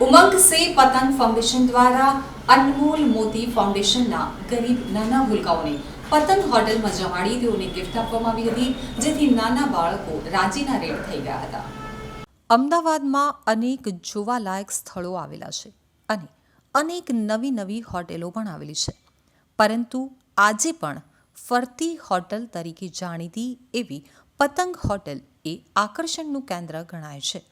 ઉમંગ સે પતંગ ફાઉન્ડેશન દ્વારા અનમોલ મોતી ફાઉન્ડેશનના ગરીબ નાના ભૂલકાઓને પતંગ હોટલમાં જમાડી તેઓને ગિફ્ટ આપવામાં આવી હતી જેથી નાના બાળકો રાજીના રેડ થઈ ગયા હતા અમદાવાદમાં અનેક જોવાલાયક સ્થળો આવેલા છે અને અનેક નવી નવી હોટેલો પણ આવેલી છે પરંતુ આજે પણ ફરતી હોટલ તરીકે જાણીતી એવી પતંગ હોટેલ એ આકર્ષણનું કેન્દ્ર ગણાય છે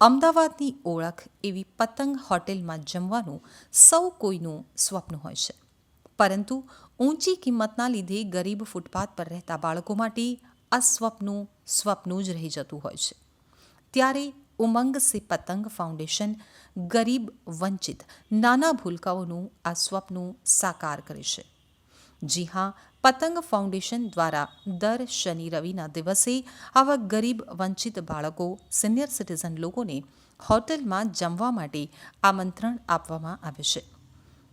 અમદાવાદની ઓળખ એવી પતંગ હોટેલમાં જમવાનું સૌ કોઈનું સ્વપ્ન હોય છે. પરંતુ ઊંચી કિંમતના લીધે ગરીબ ફૂટપાથ પર રહેતા બાળકો માટે આ સ્વપ્નું સ્વપ્નું જ રહી જતું હોય છે. ત્યારે ઉમંગ સે પતંગ ફાઉન્ડેશન ગરીબ વંચિત નાના ભૂલકાઓનું આ સ્વપ્નું સાકાર કરે છે. જી હા, પતંગ ફાઉન્ડેશન દ્વારા દર શનિ રવિના દિવસે આવા ગરીબ વંચિત બાળકો, સિનિયર સિટીઝન લોકોને હોટેલમાં જમવા માટે આમંત્રણ આપવામાં આવે છે.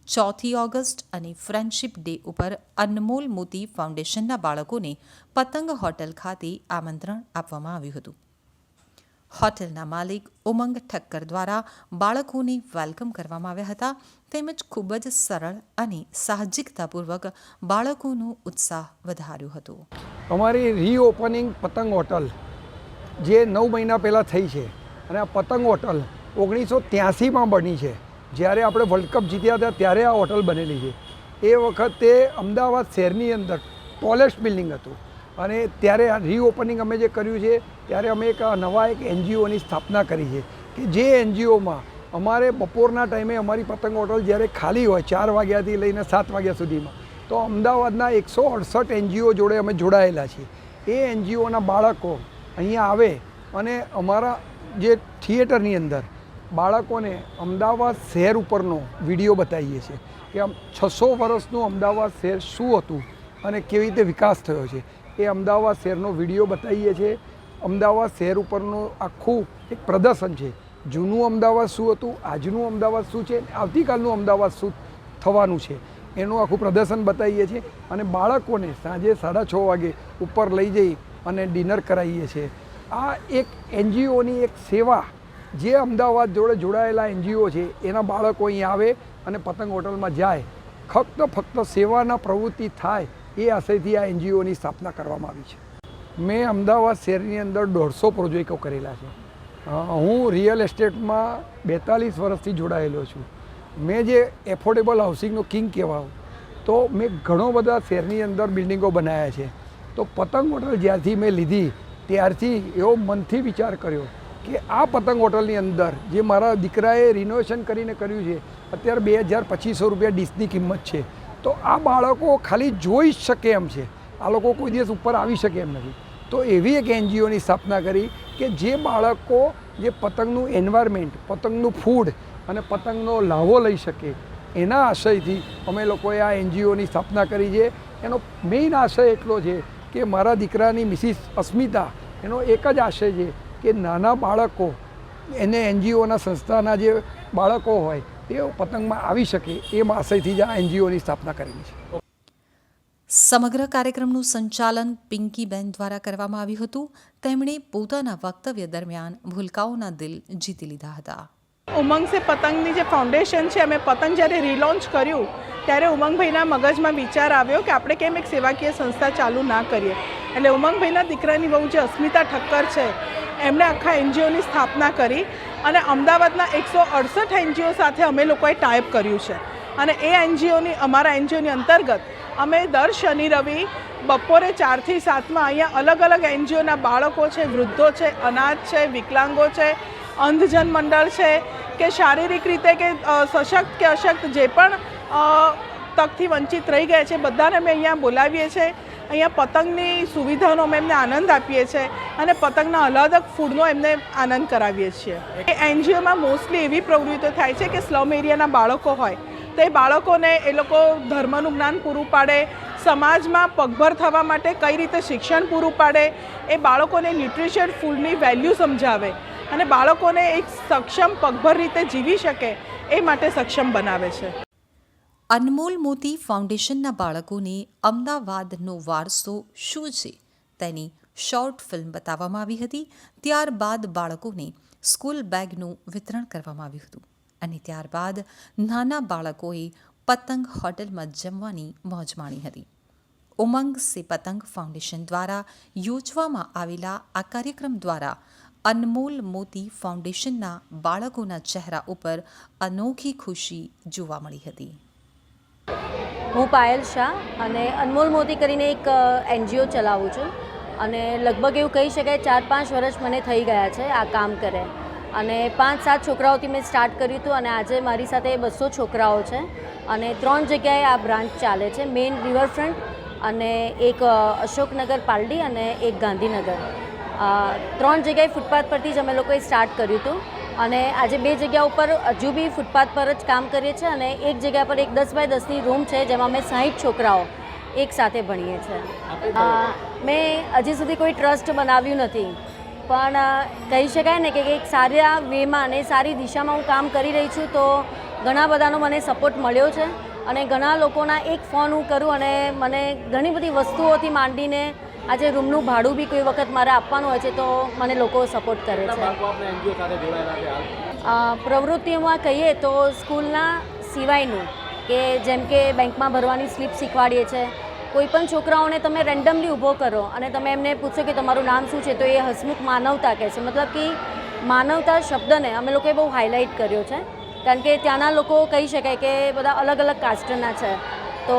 ચોથી ઓગસ્ટ અને ફ્રેન્ડશીપ ડે ઉપર અનમોલ મોતી ફાઉન્ડેશનના બાળકોને પતંગ હોટલ ખાતે આમંત્રણ આપવામાં આવ્યું હતું. હોટેલના માલિક ઉમંગ ઠક્કર દ્વારા બાળકોને વેલકમ કરવામાં આવ્યા હતા. તેમજ ખૂબ જ સરળ અને સાહજિકતાપૂર્વક બાળકોનો ઉત્સાહ વધાર્યો હતો. અમારી રીઓપનિંગ પતંગ હોટલ, જે નવ મહિના પહેલાં થઈ છે અને આ પતંગ હોટલ ઓગણીસો ત્યાસીમાં બની છે. જ્યારે આપણે વર્લ્ડ કપ જીત્યા હતા, ત્યારે આ હોટલ બનેલી છે. એ વખતે અમદાવાદ શહેરની અંદર ટોલેસ્ટ બિલ્ડિંગ હતું. અને ત્યારે આ રીઓપનિંગ અમે જે કર્યું છે, ત્યારે અમે એક નવા એક એનજીઓની સ્થાપના કરી છે કે જે એનજીઓમાં અમારે બપોરના ટાઈમે અમારી પતંગ હોટલ જ્યારે ખાલી હોય, ચાર વાગ્યાથી લઈને સાત વાગ્યા સુધીમાં, તો અમદાવાદના એકસો અડસઠ એનજીઓ જોડે અમે જોડાયેલા છીએ. એ એનજીઓના બાળકો અહીંયા આવે અને અમારા જે થિયેટરની અંદર બાળકોને અમદાવાદ શહેર ઉપરનો વીડિયો બતાવીએ છીએ કે આમ છસો વર્ષનું અમદાવાદ શહેર શું હતું અને કેવી રીતે વિકાસ થયો છે. એ અમદાવાદ શહેરનો વીડિયો બતાવીએ છીએ. અમદાવાદ શહેર ઉપરનું આખું એક પ્રદર્શન છે. જૂનું અમદાવાદ શું હતું? આજનું અમદાવાદ શું છે? આવતીકાલનું અમદાવાદ શું થવાનું છે? એનું આખું પ્રદર્શન બતાવીએ છીએ અને બાળકોને સાંજે સાડા છ વાગે ઉપર લઈ જઈ અને ડિનર કરાવીએ છીએ. આ એક એનજીઓની એક સેવા જે અમદાવાદ જોડે જોડાયેલા એનજીઓ છે, એના બાળકો અહીં આવે અને પતંગ હોટલમાં જાય. ફક્ત ફક્ત સેવાના પ્રવૃત્તિ થાય એ આશયથી આ એનજીઓની સ્થાપના કરવામાં આવી છે. મેં અમદાવાદ શહેરની અંદર દોઢસો પ્રોજેક્ટો કરેલા છે. હું રિયલ એસ્ટેટમાં બેતાલીસ વર્ષથી જોડાયેલો છું. મેં જે એફોર્ડેબલ હાઉસિંગનો કિંગ કહેવાઉં તો મેં ઘણો બધા શહેરની અંદર બિલ્ડિંગો બનાવ્યા છે. તો પતંગ હોટલ જ્યારથી મેં લીધી, ત્યારથી એવો મનથી વિચાર કર્યો કે આ પતંગ હોટલની અંદર જે મારા દીકરાએ રિનોવેશન કરીને કર્યું છે, અત્યારે બે હજાર પચીસો રૂપિયા ડીશની કિંમત છે. તો આ બાળકો ખાલી જોઈ શકે એમ છે. આ લોકો કોઈ દિવસ ઉપર આવી શકે એમ નથી. તો એવી એક એનજીઓની સ્થાપના કરી કે જે બાળકો જે પતંગનું એન્વાયરમેન્ટ પતંગનું ફૂડ અને પતંગનો લાહવો લઈ શકે, એના આશયથી અમે લોકોએ આ એનજીઓની સ્થાપના કરી છે. એનો મેઇન આશય એટલો છે કે મારા દીકરાની મિસિસ અસ્મિતા, એનો એક જ આશય છે કે નાના બાળકો, એને એનજીઓના સંસ્થાના જે બાળકો હોય તે પતંગમાં આવી શકે એ આશયથી જ આ એનજીઓની સ્થાપના કરેલી છે. સમગ્ર કાર્યક્રમનું સંચાલન પિંકીબેન દ્વારા કરવામાં આવ્યું હતું. તેમણે પોતાના વક્તવ્ય દરમિયાન ભૂલકાઓના દિલ જીતી લીધા હતા. ઉમંગ સે પતંગની જે ફાઉન્ડેશન છે અમે પતંગ જ્યારે રિલોન્ચ કર્યું ત્યારે ઉમંગભાઈના મગજમાં વિચાર આવ્યો કે આપણે કેમ એક સેવાકીય સંસ્થા ચાલુ ના કરીએ. એટલે ઉમંગભાઈના દીકરાની બહુ જે અસ્મિતા ઠક્કર છે એમણે આખા એનજીઓની સ્થાપના કરી અને અમદાવાદના એકસો અડસઠ એનજીઓ સાથે અમે લોકોએ ટાઈપ કર્યું છે. અને એ એનજીઓની, અમારા એનજીઓની અંતર્ગત અમે દર શનિ, રવિ, બપોરે ચારથી સાતમાં અહીંયા અલગ અલગ એનજીઓના બાળકો છે, વૃદ્ધો છે અનાથ છે, વિકલાંગો છે, અંધજન મંડળ છે કે શારીરિક રીતે કે સશક્ત કે અશક્ત જે પણ તકથી વંચિત રહી ગયા છે, બધાને અમે અહીંયા બોલાવીએ છીએ. અહીંયા પતંગની સુવિધાનો અમે એમને આનંદ આપીએ છીએ અને પતંગના અલગ ફૂડનો એમને આનંદ કરાવીએ છીએ. એ એનજીઓમાં મોસ્ટલી એવી પ્રવૃત્તિઓ થાય છે કે સ્લમ એરિયાના બાળકો હોય, તો એ બાળકોને એ લોકો ધર્મનું જ્ઞાન પૂરું પાડે, સમાજમાં પગભર થવા માટે કઈ રીતે શિક્ષણ પૂરું પાડે, એ બાળકોને ન્યુટ્રિશન ફૂડની વેલ્યુ સમજાવે અને બાળકોને એક સક્ષમ પગભર રીતે જીવી શકે, એ માટે સક્ષમ બનાવે છે. અનમોલ મોતી ફાઉન્ડેશનના બાળકોને અમદાવાદનો વારસો શું છે તેની શોર્ટ ફિલ્મ બતાવવામાં આવી હતી. ત્યારબાદ બાળકોને સ્કૂલ બેગનું વિતરણ કરવામાં આવ્યું હતું અને ત્યારબાદ નાના બાળકોએ પતંગ હોટલમાં જમવાની મોજ માણી હતી. ઉમંગ સે પતંગ ફાઉન્ડેશન દ્વારા યોજવામાં આવેલા આ કાર્યક્રમ દ્વારા અનમોલ મોતી ફાઉન્ડેશનના બાળકોના ચહેરા ઉપર અનોખી ખુશી જોવા મળી હતી. હું પાયલ શાહ અને અનમોલ મોદી કરીને એક એનજીઓ ચલાવું છું. અને લગભગ એવું કહી શકાય ચાર પાંચ વર્ષ મને થઈ ગયા છે આ કામ કરે. અને પાંચ સાત છોકરાઓથી મેં સ્ટાર્ટ કર્યું હતું અને આજે મારી સાથે બસો છોકરાઓ છે. અને ત્રણ જગ્યાએ આ બ્રાન્ચ ચાલે છે, મેઇન રિવરફ્રન્ટ અને એક અશોકનગર પાલડી અને એક ગાંધીનગર. ત્રણ જગ્યાએ ફૂટપાથ પરથી જ અમે લોકોએ સ્ટાર્ટ કર્યું હતું. અને આજે બે જગ્યા ઉપર હજુ બી ફૂટપાથ પર જ કામ કરીએ છીએ અને એક જગ્યા પર એક દસ બાય દસની રૂમ છે, જેમાં અમે સાહીઠ છોકરાઓ એક સાથે ભણીએ છીએ. મેં હજી સુધી કોઈ ટ્રસ્ટ બનાવ્યું નથી, પણ કહી શકાય ને કે એક સારા વેમાં અને સારી દિશામાં હું કામ કરી રહી છું, તો ઘણા બધાનો મને સપોર્ટ મળ્યો છે અને ઘણા લોકોના એક ફોન હું કરું અને મને ઘણી બધી વસ્તુઓથી માંડીને આજે રૂમનું ભાડું બી કોઈ વખત મારે આપવાનું હોય છે તો મને લોકો સપોર્ટ કરે છે. પ્રવૃત્તિઓમાં કહીએ તો સ્કૂલના સિવાયનું કે જેમ કે બેંકમાં ભરવાની સ્લીપ શીખવાડીએ છીએ કોઈ પણ છોકરાઓને તમે રેન્ડમલી ઊભો કરો અને તમે એમને પૂછો કે તમારું નામ શું છે તો એ હસમુખ માનવતા કહે છે. મતલબ કે માનવતા શબ્દને અમે લોકોએ બહુ હાઇલાઇટ કર્યો છે. કારણ કે ત્યાંના લોકો કહી શકાય કે બધા અલગ અલગ કાસ્ટના છે. તો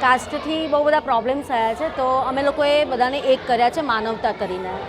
કાસ્ટથી બહુ બધા પ્રોબ્લેમ્સ થયા છે, તો અમે લોકોએ બધાને એક કર્યા છે માનવતા કરીને.